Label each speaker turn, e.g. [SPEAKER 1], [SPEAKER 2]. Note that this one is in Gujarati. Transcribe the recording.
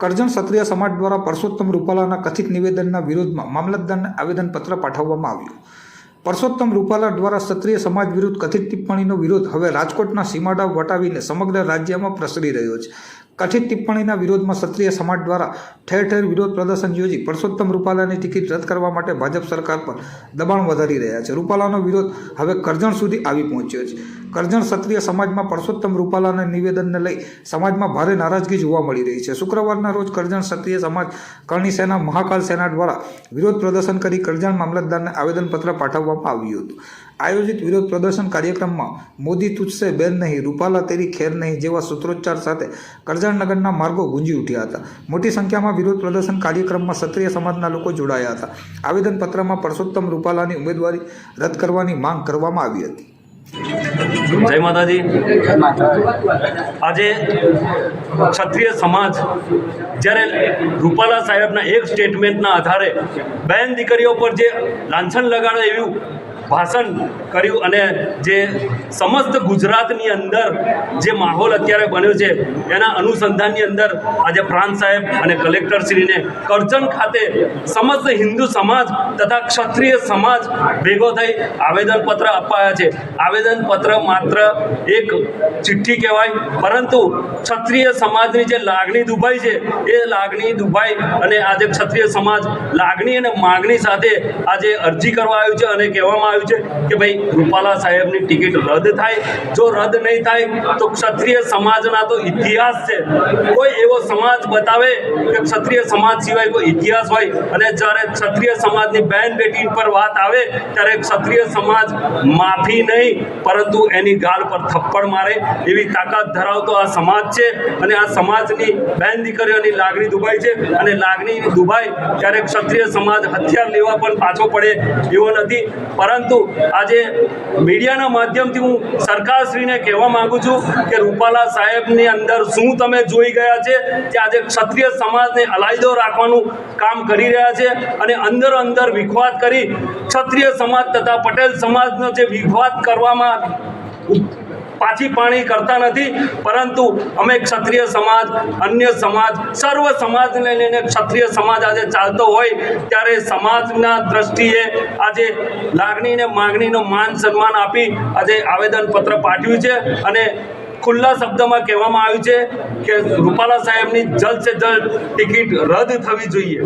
[SPEAKER 1] કરજણ ક્ષત્રિય સમાજ દ્વારા પરસોત્તમ રૂપાલાના કથિત નિવેદનના વિરોધમાં મામલતદારને આવેદનપત્ર પાઠવવામાં આવ્યું. પરસોત્તમ રૂપાલા દ્વારા ક્ષત્રિય સમાજ વિરુદ્ધ કથિત ટિપ્પણીનો વિરોધ હવે રાજકોટના સીમાડા વટાવીને સમગ્ર રાજ્યમાં પ્રસરી રહ્યો છે. કથિત ટિપ્પણીના વિરોધમાં ક્ષત્રિય સમાજ દ્વારા ઠેર ઠેર વિરોધ પ્રદર્શન યોજી પરસોત્તમ રૂપાલાની ટિકિટ રદ કરવા માટે ભાજપ સરકાર પર દબાણ વધારી રહ્યા છે. રૂપાલાનો વિરોધ હવે કરજણ સુધી આવી પહોંચ્યો છે. કરજણ ક્ષત્રિય સમાજમાં પરસોત્તમ રૂપાલાના નિવેદનને લઈ સમાજમાં ભારે નારાજગી જોવા મળી રહી છે. શુક્રવારના રોજ કરજણ ક્ષત્રિય સમાજ કરણી સેના મહાકાલ સેના દ્વારા વિરોધ પ્રદર્શન કરી કરજણ મામલતદારને આવેદનપત્ર પાઠવવામાં આવ્યું હતું. આયોજિત વિરોધ પ્રદર્શન કાર્યક્રમમાં મોદી તુજસે બેન નહીં, રૂપાલા તેરી ખેર નહીં જેવા સૂત્રોચ્ચાર સાથે કરજણનગરના માર્ગો ગુંજી ઉઠ્યા હતા. મોટી સંખ્યામાં વિરોધ પ્રદર્શન કાર્યક્રમમાં ક્ષત્રિય સમાજના લોકો જોડાયા હતા. આવેદનપત્રમાં પરસોત્તમ રૂપાલાની ઉમેદવારી રદ કરવાની માંગ કરવામાં આવી હતી.
[SPEAKER 2] જય માતાજી. આજે ક્ષત્રિય સમાજ જ્યારે રૂપાલા સાહેબના એક સ્ટેટમેન્ટના આધારે બેન દીકરીઓ પર જે લાંછન લગાડે એવું ભાષણ કર્યું અને જે સમસ્ત ગુજરાતની અંદર જે માહોલ અત્યારે બન્યો છે, એના અનુસંધાનની અંદર આજે પ્રાંત સાહેબ અને કલેક્ટરશ્રીને કરજણ ખાતે સમસ્ત હિન્દુ સમાજ તથા ક્ષત્રિય સમાજ ભેગો થઈ આવેદનપત્ર અપાયા છે. આવેદનપત્ર માત્ર એક ચિઠ્ઠી કહેવાય, પરંતુ ક્ષત્રિય સમાજની જે લાગણી દુભાઈ છે, એ લાગણી દુભાઈ અને આજે ક્ષત્રિય સમાજ લાગણી અને માગણી સાથે આજે અરજી કરવા આવ્યું છે અને કહેવામાં આવ્યું છે કે ભાઈ રૂપાલા સાહેબની ટિકિટ રદ થાય. જો રદ નહીં થાય, તો ક્ષત્રિય સમાજના તો ઇતિહાસ છે. કોઈ એવો સમાજ બતાવે કે ક્ષત્રિય સમાજ સિવાય કોઈ ઇતિહાસ હોય. અને જ્યારે ક્ષત્રિય સમાજની બહેન બેટી પર વાત આવે, ત્યારે ક્ષત્રિય સમાજ માફી નહીં, પરંતુ એની ગાલ પર થપ્પડ મારે. એવી તાકાત ધરાવતો આ સમાજ છે. અને આ સમાજની બહેન દીકરીઓની લાગણી દુભાઈ છે. અને લાગણી દુભાઈ ત્યારે ક્ષત્રિય સમાજ હથિયાર લેવા પણ પાછો પડે એવો નથી. પરંતુ આજે મીડિયાના માધ્યમથી હું સરકારશ્રીને કહેવા માગું છું કે રૂપાલા સાહેબની અંદર શું તમે જોઈ ગયા છે કે આજે ક્ષત્રિય સમાજને અલાયદો રાખવાનું કામ કરી રહ્યા છે અને અંદર અંદર વિખવાદ કરી ક્ષત્રિય સમાજ તથા પટેલ સમાજનો જે વિખવાદ કરવામાં પાછી પાણી કરતા નથી, પરંતુ અમે ક્ષત્રિય સમાજ, અન્ય સમાજ, સર્વ સમાજને લઈને ક્ષત્રિય સમાજ આજે ચાલતો હોય, ત્યારે સમાજના દ્રષ્ટિએ આજે લાગણીને માગણીનો માન સન્માન આપી આજે આવેદનપત્ર પાઠવ્યું છે અને ખુલ્લા શબ્દમાં કહેવામાં આવ્યું છે કે રૂપાલા સાહેબની જલ્દ સે જલ્દ ટિકિટ રદ થવી જોઈએ.